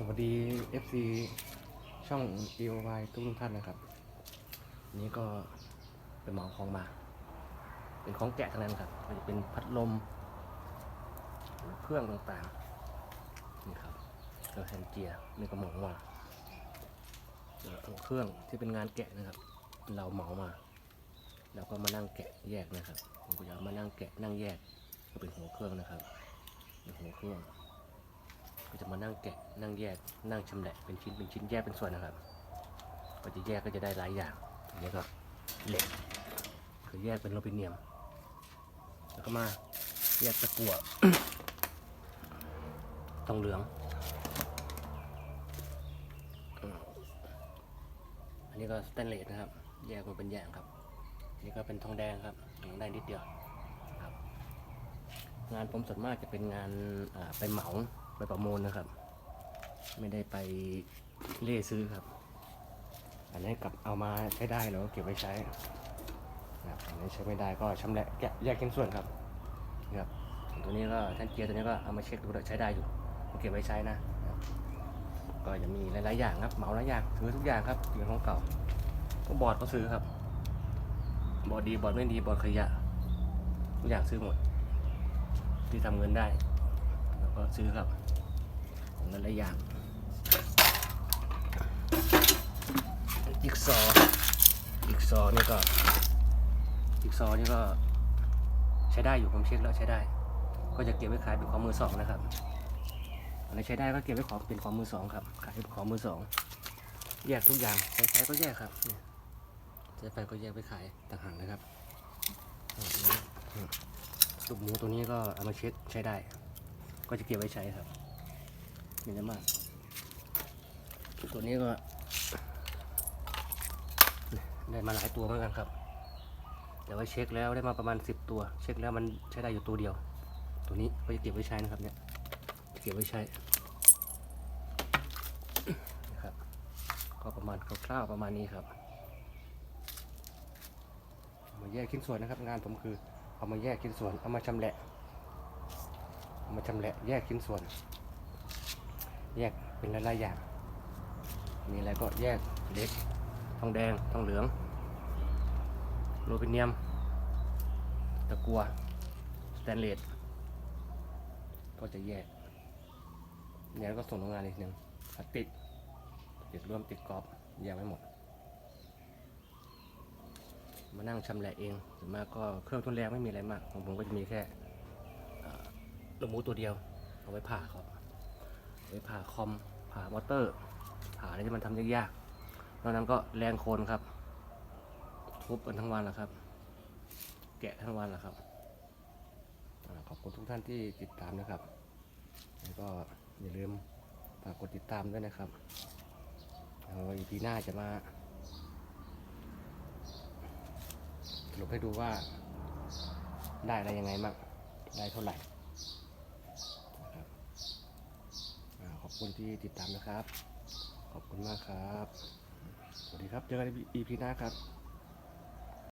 สวัสดี FC ช่อง e o y ทุกท่านนะครับ นี่ก็เป็นหมอของมา เป็นของแกะทั้งนั้นครับจะเป็นพัดลม เครื่องต่างๆ นี่ครับก็แฮนเจียนี่ก็หมอมาแล้วเครื่องที่เป็นงานแกะนะครับ เราเหมามาเราก็มานั่งแกะแยกนะครับผมก็จะมานั่งแกะนั่งแยก ก็เป็นหัวเครื่องนะครับเป็นหัวเครื่อง ก็จะมานั่งแกะนั่งแยกนั่งชำแหละเป็นชิ้นเป็นชิ้นแยกเป็นส่วนนะครับก็จะแยกก็จะได้หลายอย่างอันนี้ก็เหล็กคือแยกเป็นโลปิเนียม แล้วก็มาแยกตะกั่วทองเหลืองอันนี้ก็สแตนเลสนะครับ แยกมันเป็นอย่างครับอันนี่ก็เป็นทองแดงครับทองได้นิดเดียวงานผมส่วนมากจะเป็นงานไปเหมา ไปประมูลนะครับ ไม่ได้ไปเล่ซื้อครับ อันนี้กลับเอามาใช้ได้เราก็เก็บไว้ใช้นะครับอันนี้ใช้ไม่ได้ก็ชำแหละแกะแยกชิ้นส่วนครับนะครับตัวนี้ก็ท่านเกียร์ตัวนี้ก็เอามาเช็คดูแล้วใช้ได้อยู่เก็บไว้ใช้นะครับก็จะมีหลายๆอย่างครับเหมาหลายอย่างซื้อทุกอย่างครับอยู่ของเก่าก็บอร์ดก็ซื้อครับ บอร์ดดีบอร์ดไม่ดีบอร์ดขยะทุกอย่างซื้อหมด ที่ทำเงินได้ ก็ซื้อครับเงินหลายอย่างจิกซอว์จิ๊กซอนี่ก็จิกซอนี่ก็ใช้ได้อยู่ผมเช็คแล้วใช้ได้ ก็จะเก็บไว้ขายเป็นของมือสองนะครับอันไหนใช้ได้ก็เก็บไว้ของเป็นของมือสองครับขายเป็นของมือสองแยกทุกอย่างใช้ไฟก็แยกครับใช้ไฟก็แยกไปขายต่างหากนะครับอืมอืมลูกหมูตัวนี้ก็เอามาเช็คใช้ได้ ก็จะเก็บไว้ใช้ครับมีน้ำมาก ตัวนี้ก็ได้มาหลายตัวเหมือนกันครับ แต่ว่าเช็คแล้วได้มาประมาณ 10 ตัว เช็คแล้วมันใช้ได้อยู่ตัวเดียว ตัวนี้ก็จะเก็บไว้ใช้นะครับเนี่ยเก็บไว้ใช้นะครับก็ประมาณคร่าวๆประมาณนี้ครับมาแยกชิ้นส่วนนะครับ งานผมคือเอามาแยกชิ้นส่วนเอามาชำแหละเอา มาชำแหละแยกชิ้นส่วน แยกเป็นหลายๆอย่าง มีอะไรก็แยกเล็กทองแดงทองเหลืองโลปิเนียม ตะกัวสแตนเลสก็จะแยกเนี่ยก็ส่งโรงงานอีกหนึ่งพลาสติกติดร่วมติดกรอบแยกไว้หมด มานั่งชำแหละเองส่วนมากก็เครื่องทุนแรงไม่มีอะไรมาก ของผมก็จะมีแค่ ลูกหมูตัวเดียว เอาไว้ผ่าครับเอาไว้ผ่าคอม ผ่ามอเตอร์ ผ่าอะไรที่มันทำยากๆนอกนั้นก็แรงโคนครับ ทุบกันทั้งวันแหละครับ แกะทั้งวันแหละครับ ขอบคุณทุกท่านที่ติดตามนะครับ แล้วก็อย่าลืมฝากกดติดตามด้วยนะครับเอาอีพีหน้าจะมาสรุปให้ดูว่าได้อะไรยังไงบ้างได้เท่าไหร่นะครับอ่าขอบ คุณที่ติดตามนะครับ ขอบคุณมากครับ สวัสดีครับ เจอกันใน EP หน้าครับ